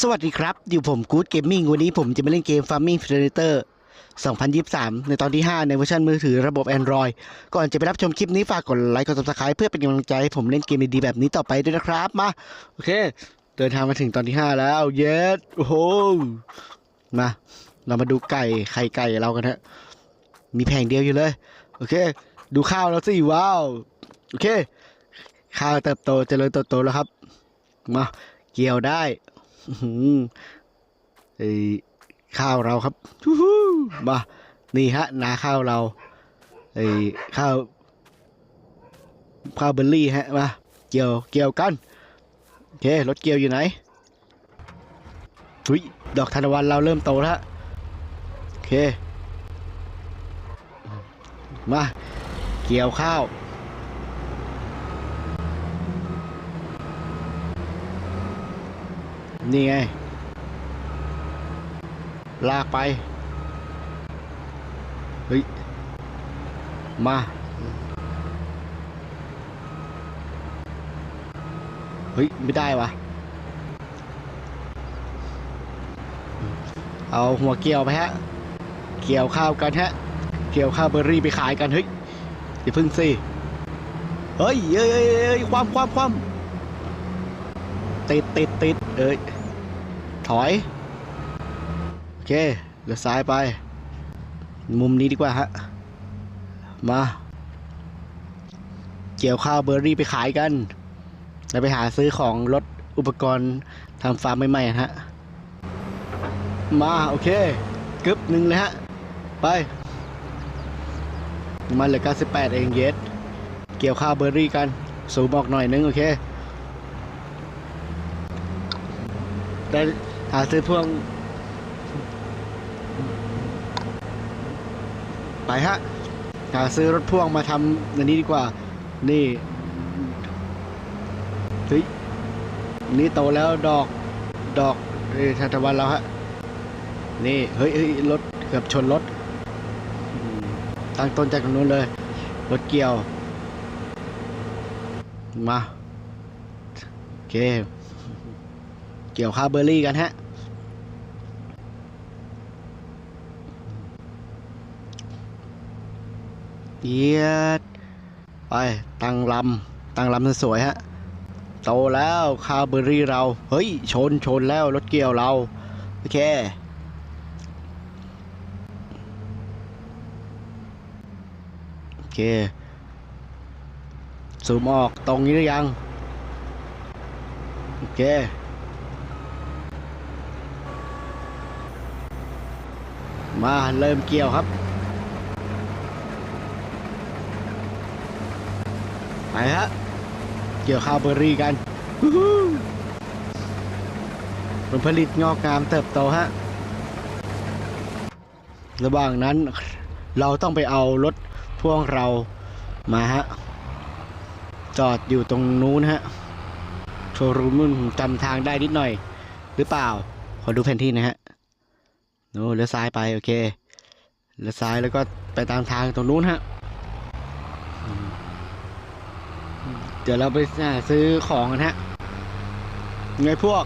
สวัสดีครับอยู่ผมกู๊ดเกมมิ่งวันนี้ผมจะมาเล่นเกม Farming Simulator 2023 ในตอนที่ 5 ในเวอร์ชันมือถือระบบ Android ก่อนจะไปรับชมคลิปนี้ฝากกดไลค์กด subscribe เพื่อเป็นกำลังใจให้ผมเล่นเกมดีๆแบบนี้ต่อไปด้วยนะครับ มา โอเค เดินทางมาถึงตอนที่ 5 แล้ว เย้โอ้โหมา เรามาดูไก่ไข่ไก่เรากันฮะมีแผงเดียวอยู่เลย โอเค ดูข้าวแล้วสิว้าวโอเค ข้าวเติบโตเจริญเติบโตแล้วครับมาเกี่ยวได้ ไอ้ข้าวเราครับมานี่ฮะ นาข้าวเราไอ้ข้าวข้าวเบอร์รี่ฮะมาเกี่ยวเกี่ยวกันโอเครถเกี่ยวอยู่ไหนอุ้ยดอกทานตะวันเราเริ่มโตแล้วโอเค มา เกี่ยวข้าว นี่ไง ลากไป เฮ้ย มา เฮ้ย ไม่ได้วะเอาหัวเกี่ยวไปฮะ เกี่ยวข้าวกันฮะ เกี่ยวข้าวเบอร์รี่ไปขายกันเฮ้ยอย่าพึ่งสิ เฮ้ยเอ้ยเอ้ยเอ้ยความความความติดติดติดเอ้ย อย โอเคเลี้ยวซ้ายไป มุมนี้ดีกว่าฮะ มา เกี่ยวข้าวเบอร์รี่ไปขายกันแล้วไปหาซื้อของรถอุปกรณ์ทำฟาร์มใหม่ๆฮะ มา โอเคกึบหนึ่งเลยฮะ ไปมันเหลือ98 เองเยสเกี่ยวข้าวเบอร์รี่กัน สูบออกหน่อยนึง โอเคได้ หาซื้อพวง ไปฮะ หาซื้อรถพ่วงมาทำอันนี้ดีกว่า นี่เฮ้ยนี่โตแล้วดอก ดอกเอ้ยทานตะวันเราฮะ นี่ เฮ้ยเฮ้ยรถเกือบชนรถตั้งต้นจากตรงนู้นเลย รถเกี่ยว มา โอเค เกี่ยวข้าเบอร์รี่กันฮะ เยียด ไปตั้งลำตั้งลำสวยฮะ โตแล้วข้าเบอร์รี่เรา เฮ้ย ชนชนแล้วรถเกี่ยวเรา โอเคโอเคสูมออกตรงนี้หรือยัง โอเคมาเริ่มเกี่ยวครับ ไป ฮะ เกี่ยวข้าวเบอร์รี่กันฮู้ฮู้ผลผลิตงอกงามเติบโตฮะ ระหว่างนั้นเราต้องไปเอารถพ่วงเรามาฮะ จอดอยู่ตรงนู้นฮะ โชว์รูมนู่นจำทางได้นิดหน่อย หรือเปล่า ขอดูแผนที่นะฮะโน้เลี้ยวซ้ายไป โอเคเลี้ยวซ้ายแล้วก็ไปตามทางตรงนู้นฮะ เดี๋ยวเราไปซื้อของกันฮะไงพวก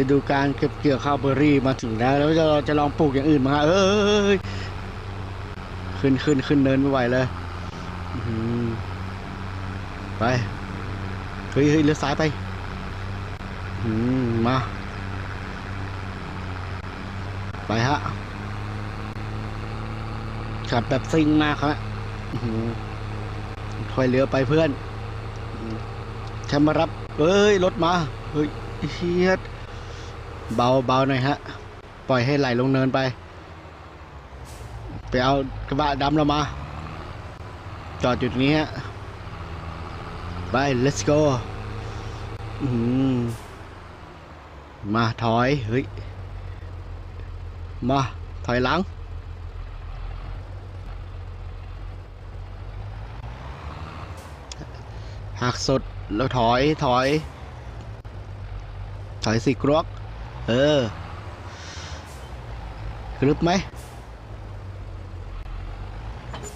ฤดูการเก็บเกี่ยวข้าวเบอร์รี่มาถึงแล้ว แล้วเราจะลองปลูกอย่างอื่นมาฮะเอ้ยขึ้นขึ้นขึ้นเนินไม่ไหวเลยไปเฮ้ยเฮ้ยเลี้ยวซ้ายไปมา ไปฮะขับแบบซิ่งมากฮะอื้อหือ ถอยเรือไปเพื่อนอืมฉันมารับ เอ้ย รถมา เฮ้ยเฮียดเบาเบาหน่อยฮะ ปล่อยให้ไหลลงเนินไป ไปเอากระบะดำเรามา จอดอยู่นี้ฮะ ไป let's go มาถอย เฮ้ย มา ถอยหลัง หักสุดแล้วถอยถอย ถอยสิกรวกเออกรึบไหม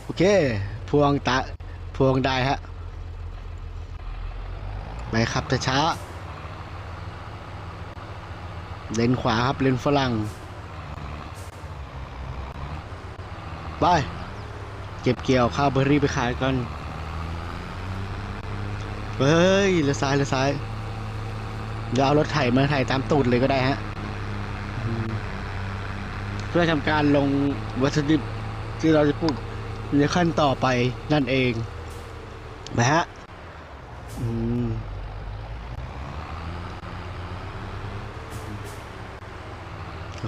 โอเค พวงตะพวงได้ฮะไปครับช้าเลนขวาครับเลนฝรั่งไปเก็บเกี่ยวข้าวเบอร์รี่ไปขายกัน เฮ้ยเลี้ยวซ้ายเลี้ยวซ้ายเดี๋ยวเอารถไถมาไถตามตูดเลยก็ได้ฮะ เพื่อทำการลงวัตถุดิบที่เราจะปลูกในขั้นต่อไปนั่นเองนะฮะ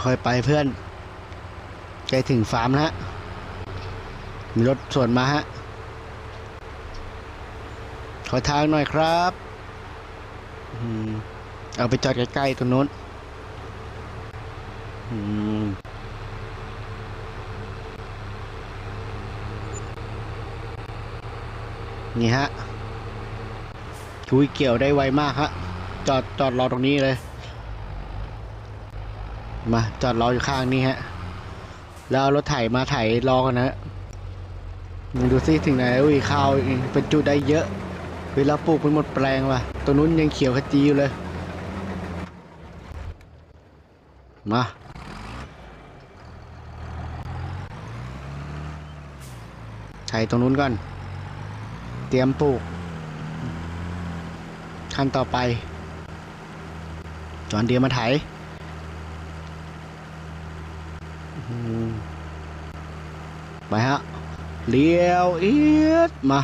ค่อยไปเพื่อนใกล้ถึงฟาร์มแล้วฮะ มีรถสวนมาฮะ ขอทางหน่อยครับเอาไปจอดใกล้ๆตรงนู้นนี่ฮะชุยเกี่ยวได้ไวมากฮะ จอดจอดรอตรงนี้เลย มาจอดรออยู่ข้างนี้ฮะ แล้วรถไถมาไถรอกันนะดูซิถึงไหนอุ้ยข้าวเป็นจุดได้เยอะ เวลาปลูกไปหมดแปลงว่ะตัวนู้นยังเขียวขจีอยู่เลย มาใช้ตรงนู้นก่อน เตรียมปลูกขั้นต่อไป จอนเดียวมาไถมไปฮะ เลี้ยวเอียดมา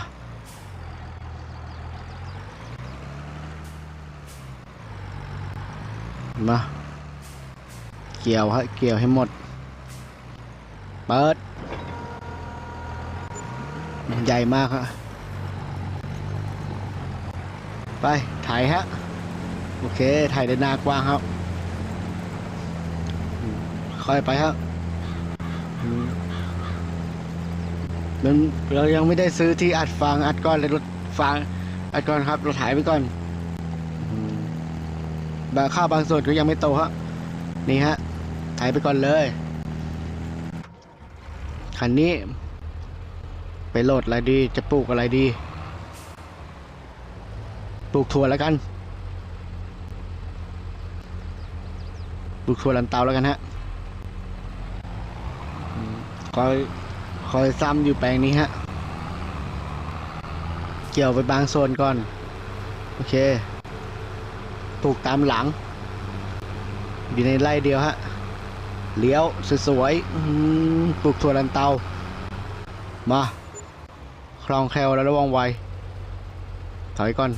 มาเกี่ยวฮะเกี่ยวให้หมด เปิด ใหญ่มากฮะ ไป ถ่ายฮะ โอเค ถ่ายได้หน้ากว้างครับ ค่อยไปครับอืมมันเรายังไม่ได้ซื้อที่อัดฟางอัดก้อนเลยรถฟางอัดก้อนครับ เราถ่ายไปก่อน บางข้าวบางส่วนก็ยังไม่โตฮะนี่ฮะถ่ายไปก่อนเลยคันนี้ไปโหลดอะไรดีจะปลูกอะไรดี ปลูกถั่วแล้วกัน ปลูกถั่วลันเตาแล้วกันฮะคอยคอยซ้ำอยู่แปลงนี้ฮะ เกี่ยวไปบางโซนก่อน โอเค ปลูกตามหลัง อยู่ในไร่เดียวฮะเลี้ยวสวยๆปลูกถั่วลันเตา มาคลองแคล่วและระวังไวถอยก่อน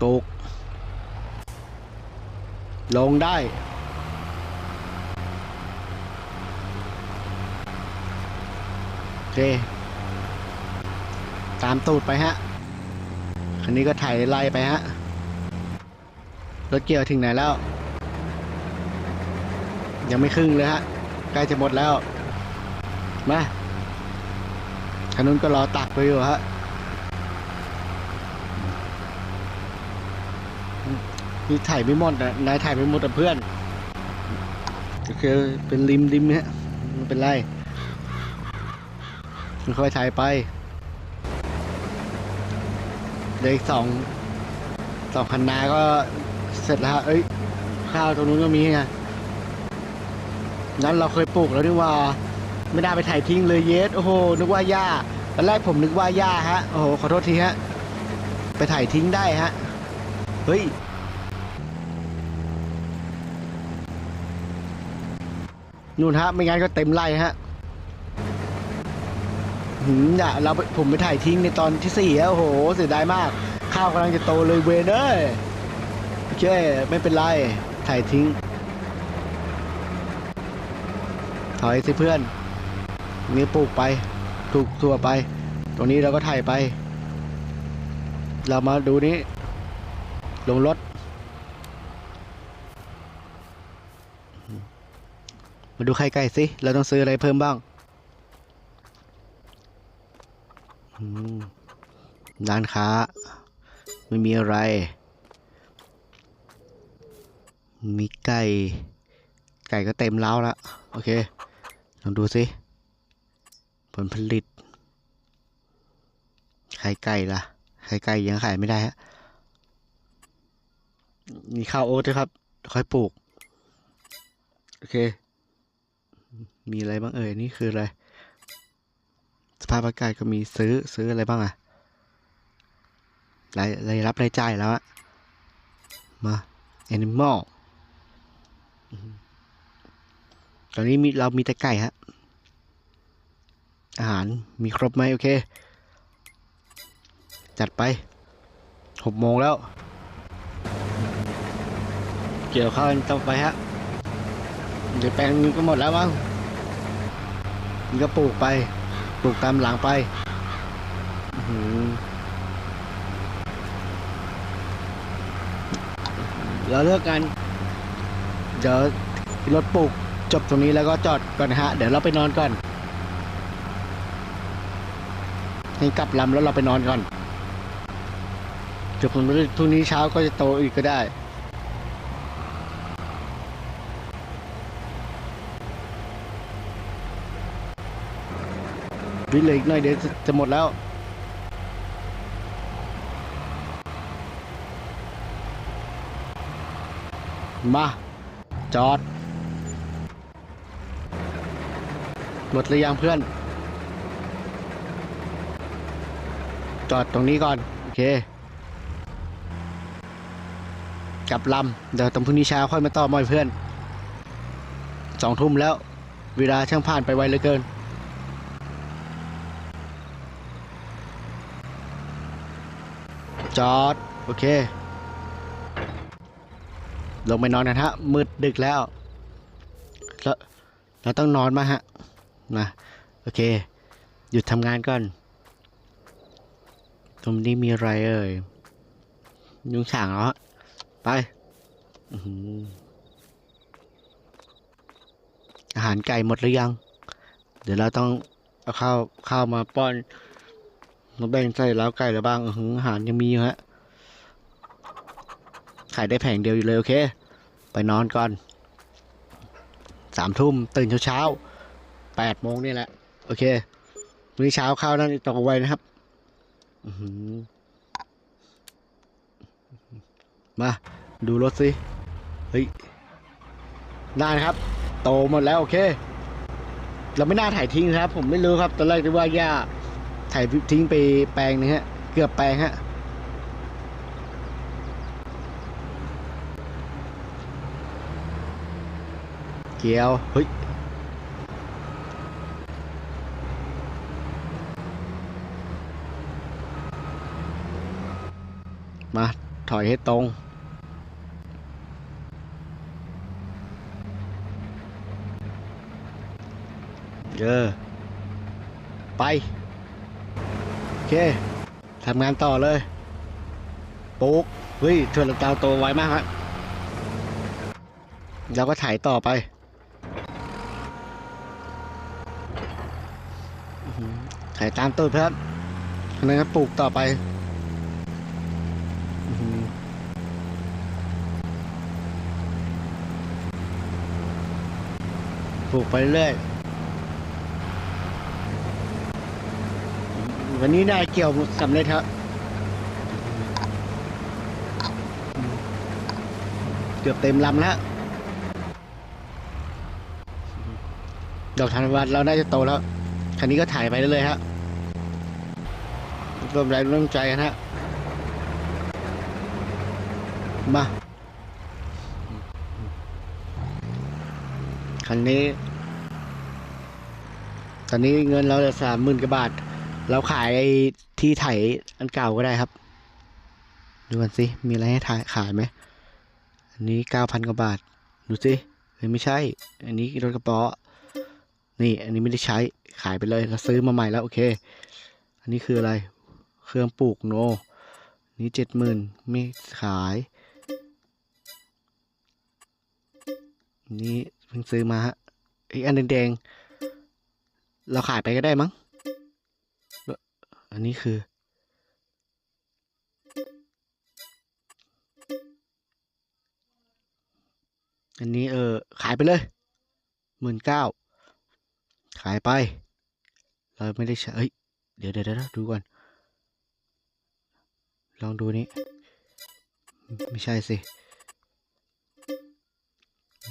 ปลูกลงได้ โอเค ตามตูดไปฮะ คันนี้ก็ถ่ายไล่ไปฮะ รถเกี่ยวถึงไหนแล้ว ยังไม่ครึ่งเลยฮะใกล้จะหมดแล้ว มาคันนู้นก็รอตักไปอยู่ฮะนี่ถ่ายไม่หมดนะนายถ่ายไม่หมดแต่เพื่อนก็คือเป็นริมริมเนี่ยไม่เป็นไรค่อยถ่ายไปเหลืออีกสองสองคันนาก็ เสร็จแล้วฮะเอ้ย ข้าวตรงนู้นก็มีไงนั้นเราเคยปลูกแล้วนี่ว่า ไม่ได้ไปถ่ายทิ้งเลยเยสโอ้โหนึกว่าหญ้าตอนแรกผมนึกว่าหญ้าฮะโอ้โหขอโทษทีฮะไปถ่ายทิ้งได้ฮะเฮ้ยนู่นฮะไม่งั้นก็เต็มไร่ฮะหืมอย่าเราผมไปถ่ายทิ้งในตอนที่สี่แล้วโอ้โห เสียดายมาก ข้าวกำลังจะโตเลยเวนเอ้ยโอเคไม่เป็นไรถ่ายทิ้ง ถอยสิเพื่อนนี่ปลูกไปปลูกทั่วไป ตรงนี้เราก็ถ่ายไป เรามาดูนี้ ลงรถ มาดูไข่ไก่สิ เราต้องซื้ออะไรเพิ่มบ้างร้านค้า ไม่มีอะไร มีไก่ ไก่ก็เต็มเล้าแล้วโอเค ลองดูสิ ผลผลิต ไข่ไก่ล่ะ ไข่ไก่ยังขายไม่ได้ฮะ มีข้าวโอ๊ตด้วยครับ ค่อยปลูก โอเค มีอะไรบ้างเอ่ย นี่คืออะไร สภาพอากาศก็มีซื้อซื้ออะไรบ้างอะรายรายรับรายจ่ายแล้วอะมา Animal อืม ตอนนี้มีเรามีแต่ไก่ฮะ อาหารมีครบไหมโอเค จัดไปหกโมงแล้ว เกี่ยวข้าวต่อไปฮะ เดี๋ยวแปลงก็หมดแล้วมั้งนี่ก็ปลูกไป ปลูกตามหลังไปหเราเลือกกัน เดี๋ยวรถปลูก จบตรงนี้แล้วก็จอดก่อนนะฮะ เดี๋ยวเราไปนอนก่อนให้กลับลำแล้วเราไปนอนก่อนเดี๋ยวผมพรุ่งนี้เช้าก็จะโตอีกก็ได้วิเลยอีกหน่อยเดี๋ยวจะจะหมดแล้วมาจอด หมดหรือยังเพื่อน จอดตรงนี้ก่อน โอเค กลับลำ เดี๋ยวตอนพรุ่งนี้เช้าค่อยมาต่อมอยเพื่อนสองทุ่มแล้ว เวลาช่างผ่านไปไวเหลือเกิน จอด โอเค ลงไปนอนกันฮะมืดดึกแล้ว แล้วเราต้องนอนมาฮะ นะโอเค หยุดทำงานก่อน ตรงนี้มีอะไรเอ่ยยุงฉางเหรอไปอาหารไก่หมดหรือยัง เดี๋ยวเราต้องเอาข้าวข้าวมาป้อนมาแบ่งใส่แล้วไก่แล้วบ้างอาหารยังมีอยู่ฮะขายได้แผงเดียวอยู่เลยโอเค ไปนอนก่อนสามทุ่มตื่นเช้าๆ แปดโมงนี่แหละ โอเควันนี้เช้าข้าวนั่นตกเอาไว้นะครับมาดูรถสิ เฮ้ยได้นะครับ โตหมดแล้ว โอเค เราไม่น่าถ่ายทิ้งครับ ผมไม่รู้ครับ ตอนแรกคิดว่าย่าถ่ายทิ้งไปแปลงนึงฮะ เกือบแปลงฮะเกียว เฮ้ย มาถอยให้ตรง เออ ไป โอเค ทำงานต่อเลยปุ๊กเฮ้ยเธอลำตาโตไวมากฮะเราก็ถ่ายต่อไป ถ่ายตามต้นเพื่อนอันนั้นก็ปลูกต่อไป ลูกไปเรื่อย วันนี้ได้เกี่ยวสำเร็จครับเกือบเต็มลำแล้วดอกทานวันเราน่าจะโตแล้ว คันนี้ก็ถ่ายไปเรื่อยๆฮะรวมแรงร่วมใจกันฮะ มา คันนี้ ตอนนี้เงินเราจะสามหมื่นกว่าบาท เราขายไอ้ที่ไถอันเก่าก็ได้ครับ ดูกันสิ มีอะไรให้ถ่ายขายไหม อันนี้เก้าพันกว่าบาท ดูสิเฮ้ยไม่ใช่ อันนี้รถกระป๋อนี่ อันนี้ไม่ได้ใช้ ขายไปเลย เราซื้อมาใหม่แล้ว โอเค อันนี้คืออะไร เครื่องปลูกโน นี่เจ็ดหมื่นไม่ขาย นี่ พิ่งซื้อมาฮะอีกอันแดงๆเราขายไปก็ได้มั้ง อันนี้คือ อันนี้เออขายไปเลยหมื่นเก้าขายไป เราไม่ได้ใช้เอ้ย เดี๋ยวเดี๋ยวเดี๋ยวดูก่อน ลองดูนี่ไม่ใช่สิ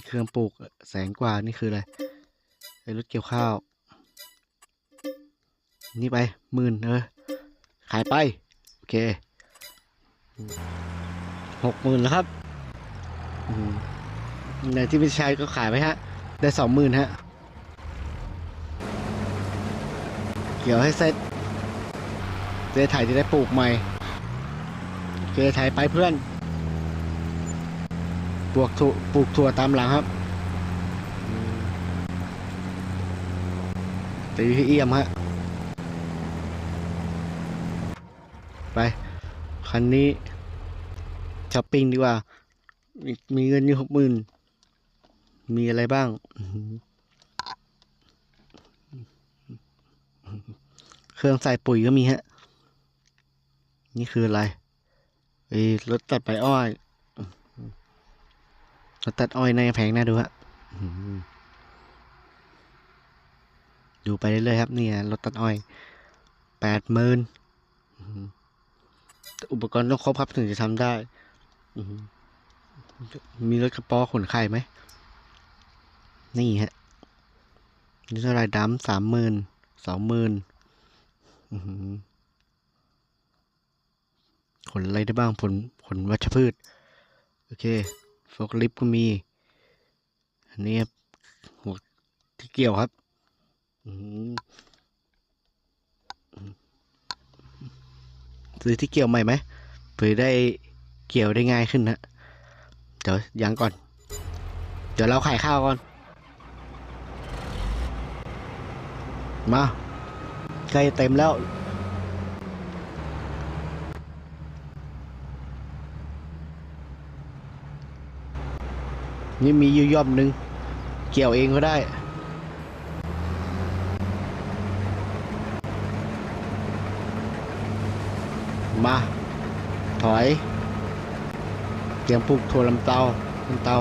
เครื่องปลูกแสนกว่านี่คืออะไรไอรถเกี่ยวข้าว นี่ไปหมื่นเออขายไป โอเคหกหมื่นแล้วครับในที่ไม่ใช้ก็ขายไปฮะ ได้สองหมื่นฮะ เกี่ยวให้เสร็จเจไถจะได้ปลูกใหม่เจไถไปเพื่อน ปลูกถั่วปลูกถั่วตามหลังครับตีให้เอี่ยมฮะ ไป คันนี้ช้อปปิ้งดีกว่ามีมีเงินอยู่หกหมื่นมีอะไรบ้าง เครื่องใส่ปุ๋ยก็มีฮะ นี่คืออะไรไอ้รถตัดใบอ้อย รถตัดอ้อยในแพงน่าดูฮะดูไปเรื่อยๆครับเนี่ยรถตัดอ้อยแปดหมื่นอุปกรณ์ต้องครบครับถึงจะทำได้มีรถกระป๋อขนไข่ไหม นี่ฮะนี่เท่าไรดำสามหมื่นสองหมื่นขนอะไรได้บ้างผลผลวัชพืช โอเค โฟกลิฟก็มี อันนี้ครับหัวที่เกี่ยวครับซื้อที่เกี่ยวใหม่ไหมเพื่อได้เกี่ยวได้ง่ายขึ้นนะเดี๋ยวยังก่อน เดี๋ยวเราขายข้าวก่อน มาใกล้เต็มแล้ว นี่มีอยู่ยอบหนึ่งเกี่ยวเองก็ได้ มา ถอย เตรียมปลูกถั่วลำเตาลำเตา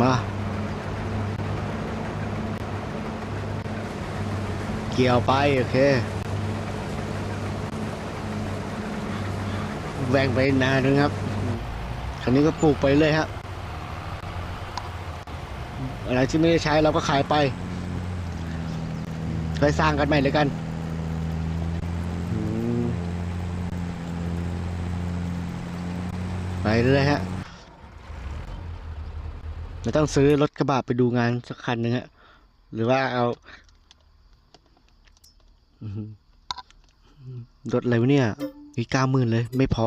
มา เกี่ยวไป โอเคแบ่งไปนานนึงครับคันนี้ก็ปลูกไปเลยครับ อะไรที่ไม่ได้ใช้เราก็ขายไปค่อยสร้างกันใหม่เลยกันไปเรื่อยฮะเราต้องซื้อรถกระบะไปดูงานสักคันหนึ่งฮะ หรือว่าเอาอื้อหือรถอะไรวะเนี่ยอีเก้าหมื่นเลย ไม่พอ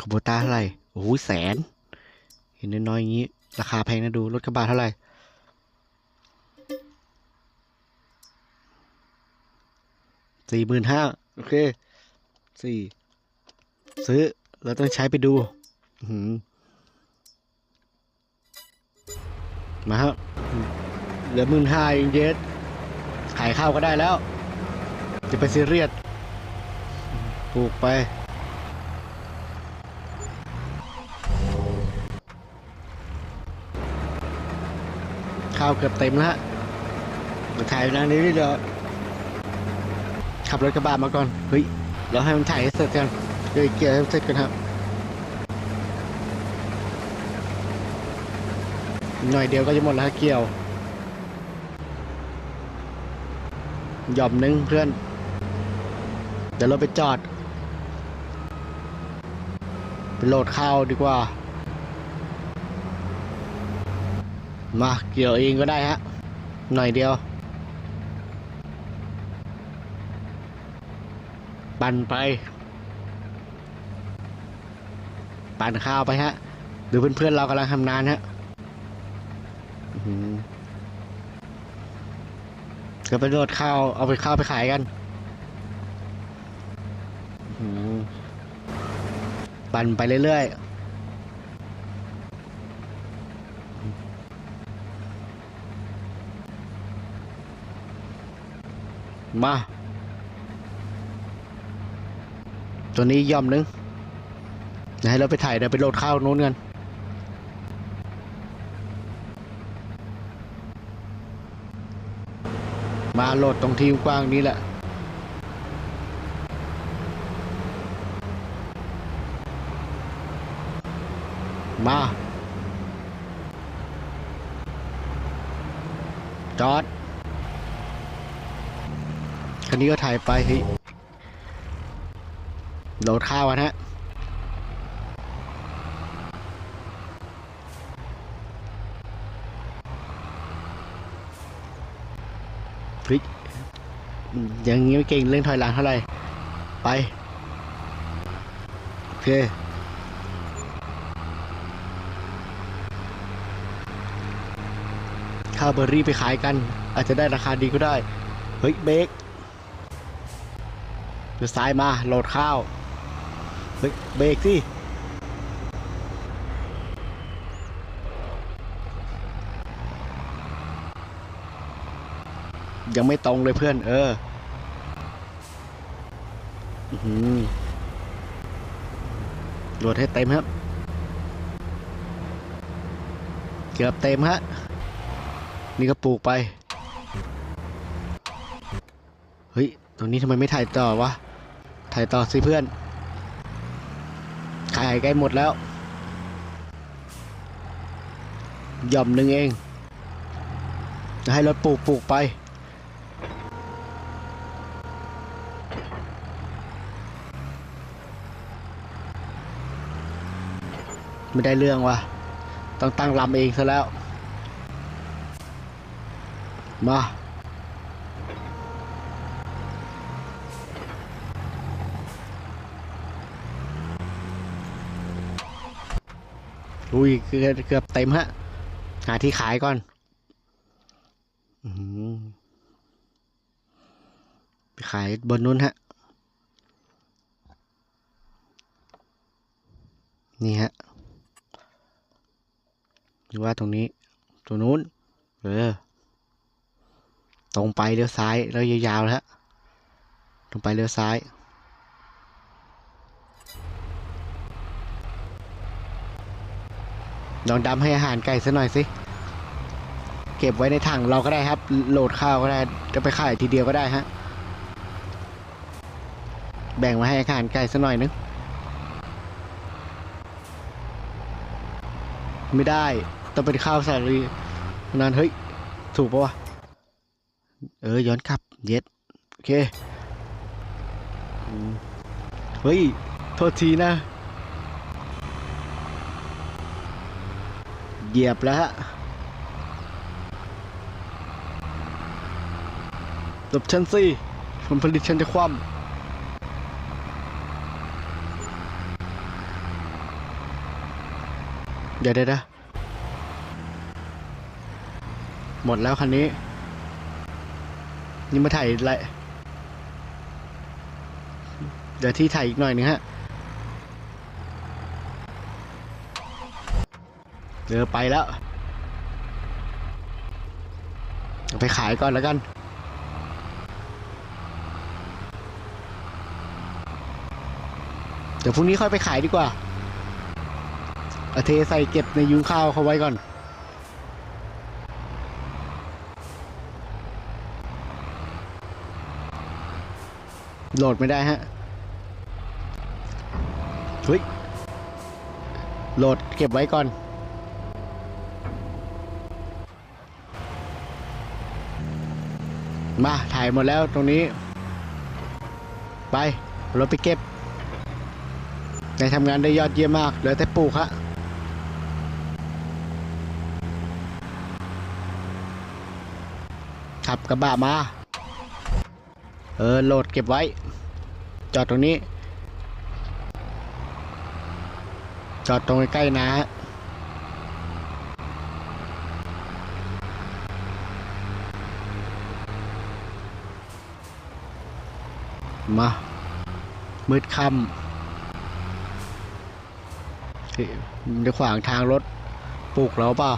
ขบตาเท่าไหร่ โอ้โห แสน เห็นน้อยๆอย่างนี้ ราคาแพงนะดู รถกระบะเท่าไหร่สี่หมื่นห้าโอเคสี่ซื้อ เราต้องใช้ไปดูมาครับเหลือหมื่นห้าเองเยสขายข้าวก็ได้แล้ว จะไปซีเรียสปลูกไป ข้าวเกือบเต็มแล้วถ่ายนานนี้เดี๋ยวขับรถกระบะมาก่อน เฮ้ย เราให้มันถ่ายให้เสร็จกันเดี๋ยวเกี่ยวให้เสร็จกันครับ หน่อยเดียวก็จะหมดแล้วเกี่ยวหย่อมนึงเพื่อน เดี๋ยวเราไปจอด ไปโหลดข้าวดีกว่า มาเกี่ยวเองก็ได้ฮะ หน่อยเดียว ปั่นไป ปั่นข้าวไปฮะ ดูเพื่อนๆเรากำลังทำนานฮะก็ไปโหลดข้าว เอาไปข้าวไปขายกัน ปั่นไปเรื่อยๆ มา ตัวนี้ย่อมนึงให้เราไปถ่ายเดี๋ยวไปโหลดข้าวนู้นกันมาโหลดตรงที่กว้างนี้แหละมา จอด คั นี้ก็ถ่ายไปเฮ้ยโหลดข้าวกันฮะพลิกยังงี้ไม่เก่งเรื่องถอยหลังเท่าไหร่ ไป โอเคข้าวเบอร์รี่ไปขายกัน อาจจะได้ราคาดีก็ได้ เฮ้ยเบรก เดี๋ยวซ้ายมาโหลดข้าวเฮ้ยเบรกสิยังไม่ตรงเลยเพื่อน เออหือโหลดให้เต็มครับ เกือบเต็มฮะ นี่ก็ปลูกไป เฮ้ย ตรงนี้ทำไมไม่ถ่ายต่อวะ ถ่ายต่อสิเพื่อนขายใกล้หมดแล้วหย่อมหนึ่งเอง จะให้รถปลูกปลูกไป ไม่ได้เรื่องว่ะต้องตั้งลำเองซะแล้ว มา อุ้ยเกือบเกือบเต็มฮะ หาที่ขายก่อนอไปขายบนนู้นฮะ นี่ฮะหรือว่าตรงนี้ ตรงนู้น เออ ตรงไปเลี้ยวซ้าย แล้วยาวๆแล้วฮะตรงไปเลี้ยวซ้าย ลองดำให้อาหารไก่สักหน่อยสิเก็บไว้ในถังเราก็ได้ครับ โหลดข้าวก็ได้จะไปขายทีเดียวก็ได้ฮะแบ่งไว้ให้อาหารไก่สักหน่อยนึงไม่ได้ต้องเป็นข้าวสาลีนานเฮ้ยถูกปะวะเออย้อนกลับเย็ดโอเคเฮ้ยโทษทีนะ เหยียบแล้วฮะหลบฉันสิผลผลิตฉันจะคว่ำเดี๋ยวเดี๋ยวเดี๋ยวหมดแล้วคันนี้ นี่มาถ่ายอะไร เดี๋ยวที่ถ่ายอีกหน่อยนึงฮะ เดี๋ยวไปแล้ว ไปขายก่อนแล้วกัน เดี๋ยวพรุ่งนี้ค่อยไปขายดีกว่าเอาเทใส่เก็บในยุ้งข้าวเขาไว้ก่อนโหลดไม่ได้ฮะ เฮ้ย โหลดเก็บไว้ก่อน มาถ่ายหมดแล้วตรงนี้ ไปรถไปเก็บในทำงานได้ยอดเยี่ยมมากเหลือแต่ปลูกฮะขับกระบะมา เออ โหลดเก็บไว้ จอดตรงนี้ จอดตรงใกล้ๆนะฮะ มา มืดค่ำจะขวางทางรถปลูกเราเปล่า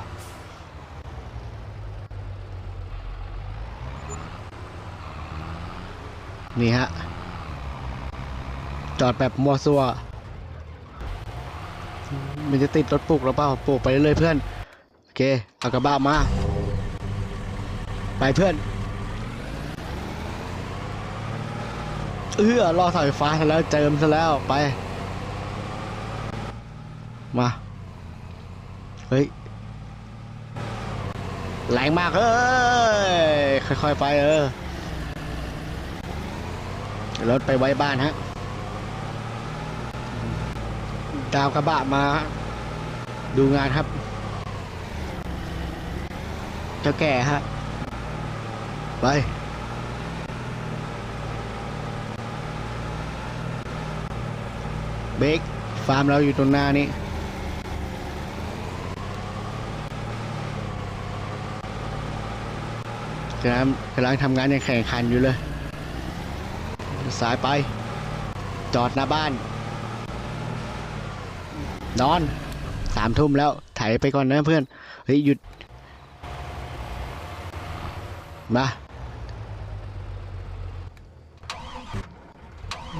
นี่ฮะ จอดแบบมัวซัว มันจะติดรถปลูกเราเปล่าปลูกไปเรื่อยเพื่อน โอเค เอากระบะมา ไปเพื่อน เออล่อสาไฟฟ้าซะแล้วเจิมซะแล้วไป มา เฮ้ยแรงมากเอ้ยค่อยๆไปเออรถไปไว้บ้านฮะดาวกระบะมา ดูงานครับ เจ้าแก่ฮะ ไป เบกฟาร์มเราอยู่ตรงหน้านี้กำลังกำลังทำงานอย่างแข่งขันอยู่เลย สายไป จอดหน้าบ้าน นอนสามทุ่มแล้วไถไปก่อนนะเพื่อน เฮ้ย หยุด มา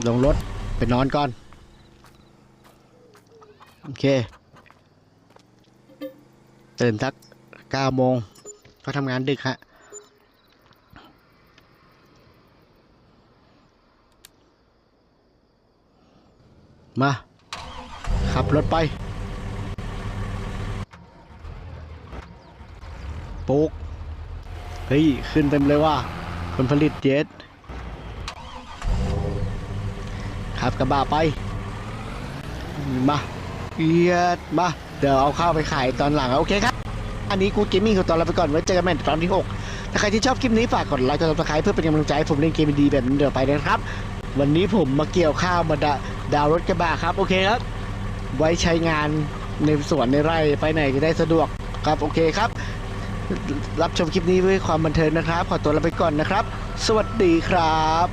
ลงรถ ไปนอนก่อน โอเคตื่นสักเก้าโมงก็ทำงานดึกฮะมา ขับรถไปปุ๊กเฮ้ย ขึ้นเต็มเลยว่าคนผลิตเจ็ตขับกระบะไป มา เอียดมาเดี๋ยวเอาข้าวไปขายตอนหลังโอเคครับ อันนี้กูเกมมิ่งคือตอนเราไปก่อนไว้เจอกันใหม่ตอนที่6ถ้าใครที่ชอบคลิปนี้ฝากกดไลค์กดซับสไครป์เพื่อเป็นกำลังใจให้ผมเล่นเกมดีๆแบบนี้เดี๋ยวไปนะครับ วันนี้ผมมาเกี่ยวข้าวมาดาดาวรถกระบะครับโอเคครับ ไว้ใช้งานในสวนในไร่ไปไหนก็ได้สะดวกครับโอเคครับ รับชมคลิปนี้ด้วยความบันเทิงนะครับ ขอตัวลาไปก่อนนะครับ สวัสดีครับ